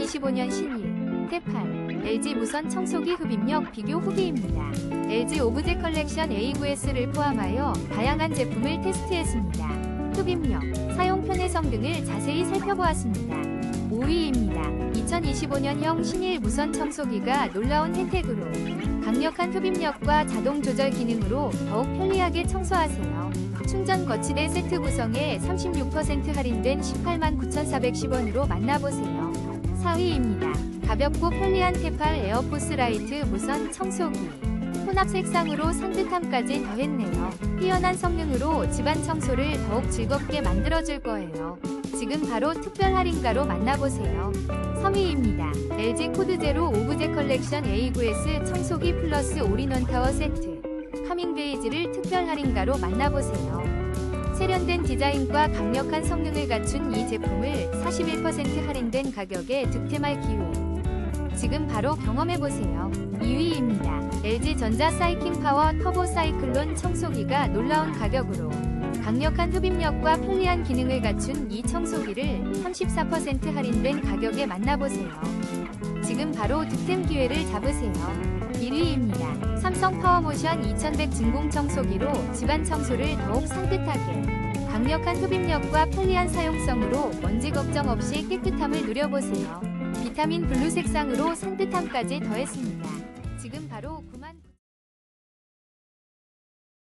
2025년 신일 테팔 LG 무선 청소기 흡입력 비교 후기입니다. LG 오브제 컬렉션 A9S를 포함하여 다양한 제품을 테스트했습니다. 흡입력, 사용 편의성 등을 자세히 살펴보았습니다. 5위입니다. 2025년형 신일 무선 청소기가 놀라운 혜택으로 강력한 흡입력과 자동 조절 기능으로 더욱 편리하게 청소하세요. 충전 거치대 세트 구성에 36% 할인된 18만 9,410원으로 만나보세요. 4위입니다. 가볍고 편리한 테팔 에어포스 라이트 무선 청소기. 혼합 색상으로 산뜻함까지 더했네요. 뛰어난 성능으로 집안 청소를 더욱 즐겁게 만들어줄 거예요. 지금 바로 특별 할인가로 만나보세요. 3위입니다. LG 코드 제로 오브제 컬렉션 A9S 청소기 플러스 올인원 타워 세트. 카밍 베이지를 특별 할인가로 만나보세요. 세련된 디자인과 강력한 성능을 갖춘 이 제품을 41% 할인된 가격에 득템할 기회. 지금 바로 경험해보세요. 2위입니다. LG전자 사이킹 파워 터보 사이클론 청소기가 놀라운 가격으로 강력한 흡입력과 편리한 기능을 갖춘 이 청소기를 34% 할인된 가격에 만나보세요. 지금 바로 득템 기회를 잡으세요. 1위입니다. 삼성 파워모션 2100 진공 청소기로 집안 청소를 더욱 산뜻하게 강력한 흡입력과 편리한 사용성으로 먼지 걱정 없이 깨끗함을 누려보세요. 비타민 블루 색상으로 산뜻함까지 더했습니다.